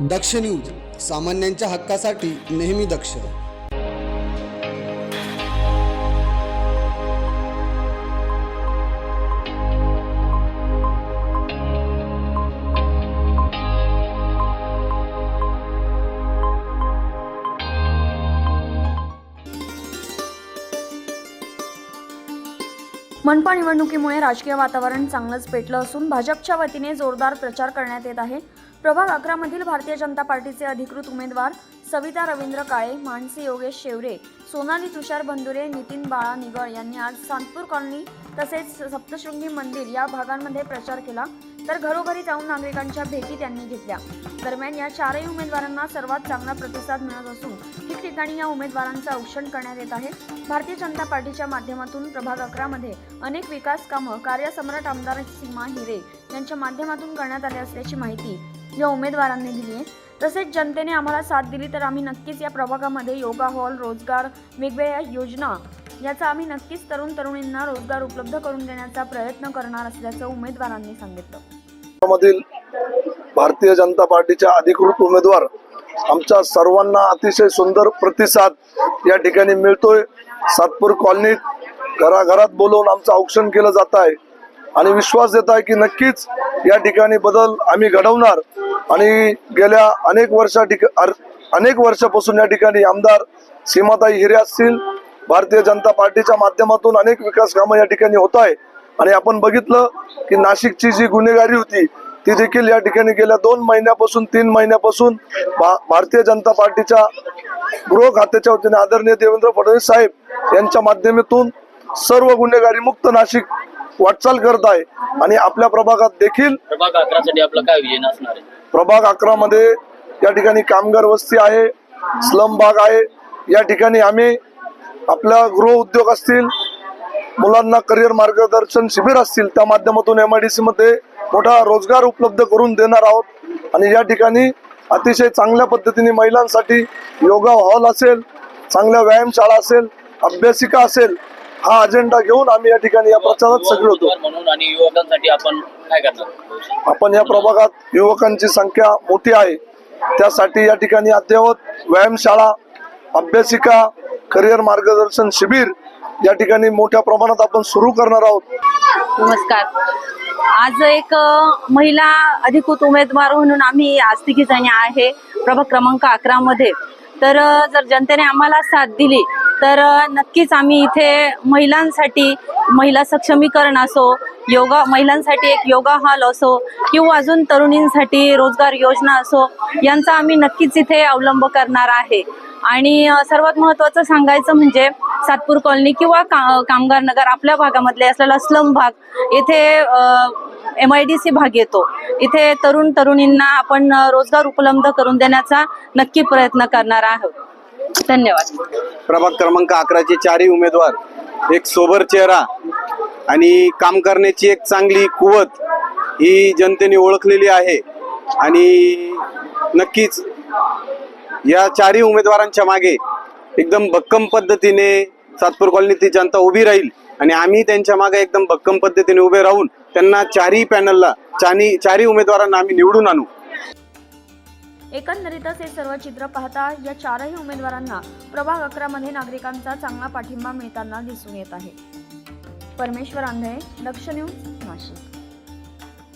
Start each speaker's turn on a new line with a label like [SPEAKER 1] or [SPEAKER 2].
[SPEAKER 1] दक्ष news सामान्यांच्या हक्कासाठी नेहमी दक्ष.
[SPEAKER 2] मनपा निवडणुकीमुळे राजकीय वातावरण चांगलंच पेटलं असून भाजपच्या वतीने जोरदार प्रचार करण्यात येत आहे. प्रभाग अकरामधील भारतीय जनता पार्टीचे अधिकृत उमेदवार सविता रवींद्र काळे मानसी योगेश शेवरे सोनाली तुषार बंधुरे नितीन बाळा निगळ यांनी आज सांतपूर कॉलनी तसेच सप्तशृंगी मंदिर या भागांमध्ये प्रचार केला. तर घरोघरी जाऊन नागरिकांच्या भेटी त्यांनी घेतल्या. दरम्यान या चारही उमेदवारांना सर्वात चांगला प्रतिसाद मिळत असून ठिकठिकाणी या उमेदवारांचं औक्षण करण्यात येत आहे. भारतीय जनता पार्टीच्या माध्यमातून प्रभाग अकरामध्ये अनेक विकास कामं कार्यसम्राट आमदार सीमा हिरे यांच्या माध्यमातून करण्यात आले असल्याची माहिती या उमेदवारांनी दिली आहे तसेच जनतेने आम्हाला साथ दिली तर आम्ही नक्कीच या प्रभागामध्ये योगा हॉल रोजगार वेगवेगळ्या योजना याचा आम्ही नक्कीच तरुण तरुणींना रोजगार उपलब्ध करून देण्याचा प्रयत्न करणार असल्याचं उमेदवारांनी सांगितलं.
[SPEAKER 3] मधील भारतीय जनता पार्टीच्या अधिकृत उमेदवार आमच्या सर्वांना अतिशय सुंदर प्रतिसाद या ठिकाणी मिळतोय. सातपूर कॉलनीत घराघरात बोलवून आमचं औक्षण केलं जात आहे. आणि विश्वास देत आहे की नक्कीच या ठिकाणी बदल आम्ही घडवणार. आणि गेल्या अनेक वर्षा ठिका अनेक वर्षापासून या ठिकाणी आमदार सीमाताई हिरे असतील भारतीय जनता पार्टीच्या माध्यमातून अनेक विकास कामं या ठिकाणी होत आहे. आणि आपण बघितलं की नाशिकची जी गुन्हेगारी होती ती देखील या ठिकाणी गेल्या दोन महिन्यापासून तीन महिन्यापासून भा- भारतीय जनता पार्टीच्या गृह खात्याच्या वतीने आदरणीय देवेंद्र फडणवीस साहेब यांच्या माध्यमातून सर्व गुन्हेगारी मुक्त नाशिक वाटचाल करत आहे. आणि आपल्या प्रभागात देखील
[SPEAKER 4] प्रभाग अकरासाठी आपलं काय विजन असणार आहे?
[SPEAKER 3] प्रभाग अकरा मध्ये या ठिकाणी कामगार वस्ती आहे स्लम भाग आहे. या ठिकाणी आम्ही आपल्या गृह उद्योग असतील मुलांना करिअर मार्गदर्शन शिबिर असतील त्या माध्यमातून एम आय डी सी मध्ये मोठा रोजगार उपलब्ध करून देणार आहोत. आणि या ठिकाणी अतिशय चांगल्या पद्धतीने महिलांसाठी योगा हॉल असेल चांगल्या व्यायामशाळा असेल अभ्यासिका असेल हा अजेंडा घेऊन आम्ही या ठिकाणी या प्रचारात सगळे होतो.
[SPEAKER 4] म्हणून आणि युवकांसाठी आपण काय करणार?
[SPEAKER 3] आपण या प्रभागात युवकांची संख्या मोठी आहे. त्यासाठी या ठिकाणी अद्ययावत व्यायामशाळा अभ्यासिका करिअर मार्गदर्शन शिबिर या ठिकाणी मोठ्या प्रमाणात आपण सुरू करणार आहोत.
[SPEAKER 5] नमस्कार. आज एक महिला अधिकृत उमेदवार म्हणून आम्ही आज तिघी जणी आहे. प्रभाग क्रमांक अकरा मध्ये. तर जर जनतेने आम्हाला साथ दिली तर नक्कीच आम्ही इथे महिलांसाठी महिला सक्षमीकरण असो योगा महिलांसाठी एक योगा हॉल असो किंवा अजून तरुणींसाठी रोजगार योजना असो यांचा आम्ही नक्कीच इथे अवलंब करणार आहे. आणि सर्वात महत्त्वाचं सांगायचं म्हणजे सातपूर कॉलनी किंवा का कामगार नगर आपल्या भागामधले असलेला स्लम भाग येथे एम आय डी सी भाग येतो. इथे तरुण तरुणींना आपण रोजगार उपलब्ध करून देण्याचा नक्की प्रयत्न करणार आहोत. धन्यवाद.
[SPEAKER 6] प्रभाग क्रमांक अकराचे चारही उमेदवार एक सोबर चेहरा आणि काम करण्याची एक चांगली कुवत ही जनतेने ओळखलेली आहे. आणि नक्कीच या चारही उमेदवारांच्या मागे एकदम भक्कम पद्धतीने सातपूर कॉलनीतील जनता उभी राहील आणि आम्ही त्यांच्या मागे एकदम भक्कम पद्धतीने उभे राहून त्यांना चारही पॅनलला चारही चारही उमेदवारांना आम्ही निवडून आणू.
[SPEAKER 2] एकंदरीतच हे सर्व चित्र पाहता या चारही उमेदवारांना प्रभाग अकरामध्ये नागरिकांचा चांगला पाठिंबा मिळताना दिसून येत आहे. परमेश्वर आंधळे लक्ष न्यूज नाशिक.